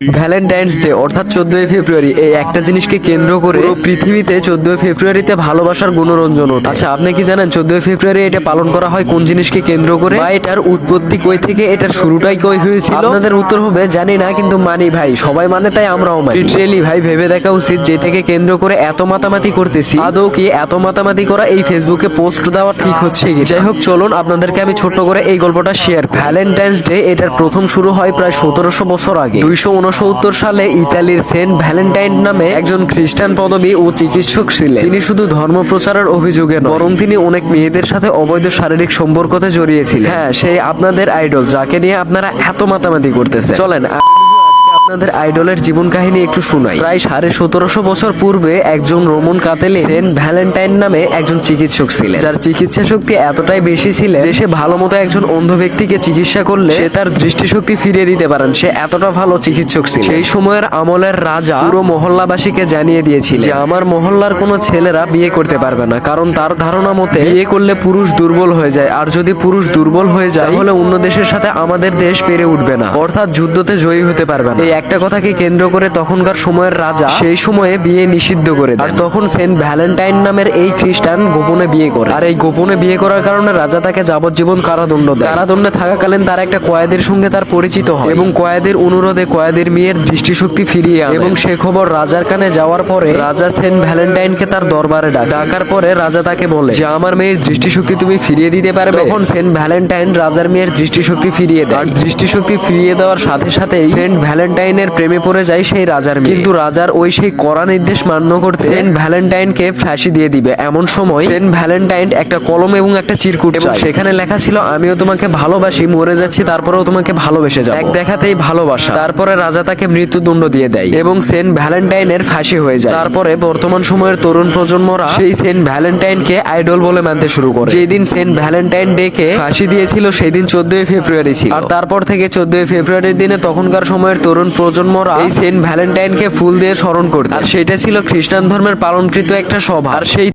Valentine's day অর্থাৎ চোদ্দই ফেব্রুয়ারি এই একটা জিনিসকে কেন্দ্র করে পৃথিবীতে চোদ্দই ফেব্রুয়ারিতে ভালোবাসার গুণরঞ্জন। আচ্ছা আপনি কি জানেন চোদ্দই ফেব্রুয়ারি এটা পালন করা হয় কোন জিনিসকে কেন্দ্র করে? বা এটার উৎপত্তি কই থেকে, এটার শুরুটাই কই হয়েছিল? আপনাদের উত্তর হবে, জানি না, কিন্তু মানি ভাই, সবাই মানে তাই আমরাও মানি। লিটারেলি ভাই, ভেবে দেখা উচিত যেটাকে কেন্দ্র করে এত মাতামাতি করতেছি। আদৌ কি এত মাতামাতি করা এই ফেসবুকে পোস্ট দেওয়া ঠিক হচ্ছে কি যাই হোক, চলুন, আপনাদেরকে আমি ছোট্ট করে এই গল্পটা শেয়ার ভ্যালেন্টাইন্স ডে এটার প্রথম শুরু হয় প্রায় সতেরোশো বছর আগে। দুইশো উনসত্তর সালে ইতালির সেন্ট ভ্যালেন্টাইন নামে একজন খ্রিস্টান পদবী ও চিকিৎসক ছিলেন। তিনি শুধু ধর্ম প্রচারের অভিযোগে বরং তিনি অনেক মেয়েদের সাথে অবৈধ শারীরিক সম্পর্কতে জড়িয়েছিলেন হ্যাঁ সেই আপনাদের আইডল, যাকে নিয়ে আপনারা এত মাতামাতি করতেছে চলেন আপনাদের আইডলের জীবন কাহিনী একটু শুনাই। প্রায় সাড়ে সতেরোশো বছর পূর্বে একজন রোমন কাতেলে সেন্ট ভ্যালেন্টাইন নামে একজন চিকিৎসক ছিলেন। যার চিকিৎসা শক্তি এতটাই বেশি ছিল যে সে ভালো মতো একজন অন্ধ ব্যক্তিকে চিকিৎসা করলে সে তার দৃষ্টিশক্তি ফিরিয়ে দিতে পারেন। সে এতটা ভালো চিকিৎসক ছিল সেই সময়ের আমলের রাজা পুরো মহল্লাবাসীকে জানিয়ে দিয়েছিল যে, আমার মহল্লার কোনো ছেলেরা বিয়ে করতে পারবে না, কারণ তার ধারণা মতে বিয়ে করলে পুরুষ দুর্বল হয়ে যায়, আর যদি পুরুষ দুর্বল হয়ে যায়, তাহলে অন্য দেশের সাথে আমাদের দেশ পেরে উঠবে না, অর্থাৎ যুদ্ধতে জয়ী হতে পারবে না। এই একটা কথাকে কেন্দ্র করে তখনকার সময়ের রাজা সেই সময়ে বিয়ে নিষিদ্ধ করে। আর তখন সেন্ট ভ্যালেন্টাইন নামের এই খ্রিস্টান গোপনে বিয়ে করে। আর এই গোপনে বিয়ে করার কারণে রাজা তাকে যাবজ্জীবন কারাদণ্ড দেয় কারাদণ্ডে থাকাকালীন তার একটা কয়েদের সঙ্গে তার পরিচিত হয় এবং কয়েদের অনুরোধে কয়েদের মেয়ের দৃষ্টিশক্তি ফিরিয়ে আনে। এবং সে খবর রাজার কানে যাওয়ার পরে রাজা সেন্ট ভ্যালেন্টাইনকে তার দরবারে ডাক। ডাকার পরে রাজা তাকে বলে, যে আমার মেয়ের দৃষ্টিশক্তি তুমি ফিরিয়ে দিতে পারবে? তখন সেন্ট ভ্যালেন্টাইন রাজার মেয়ের দৃষ্টিশক্তি ফিরিয়ে দেয়। আর দৃষ্টিশক্তি ফিরিয়ে দেওয়ার সাথে সাথে সেন্ট ভ্যালেন্টাইনের প্রেমে পড়ে যায় সেই রাজার মেয়ে। কিন্তু রাজার ওই সেই কড়া নির্দেশ মান্য করতে সেন্ট ভ্যালেন্টাইনকে ফাঁসি দিয়ে দিবে। এমন সময় সেন্ট ভ্যালেন্টাইন একটা কলম এবং একটা চিরকুট এবং সেখানে লেখা ছিল আমিও তোমাকে ভালোবাসি মরে যাচ্ছি তারপরেও তোমাকে ভালোবেসে যাব। এক দেখাতেই ভালোবাসা। তারপরে রাজা তাকে মৃত্যুদণ্ড দিয়ে দেয় এবং সেন্ট ভ্যালেন্টাইনের ফাঁসি হয়ে যায়। তারপরে বর্তমান সময়ের তরুণ প্রজন্মরা সেই সেন্ট ভ্যালেন্টাইনকে আইডল বলে মানতে শুরু করে। যেই দিন সেন্ট ভ্যালেন্টাইন ডে কে ফাঁসি দিয়েছিল সেই দিন চোদ্দই ফেব্রুয়ারি ছিল। আর তারপর থেকে চোদ্দই ফেব্রুয়ারির দিনে তখনকার সময়ের তরুণ প্রজন্মরা এই সেন্ট ভ্যালেন্টাইনকে ফুল দিয়ে স্মরণ করত আর সেটা ছিল খ্রিস্টান ধর্মের পালনকৃত একটা সভা। আর সেই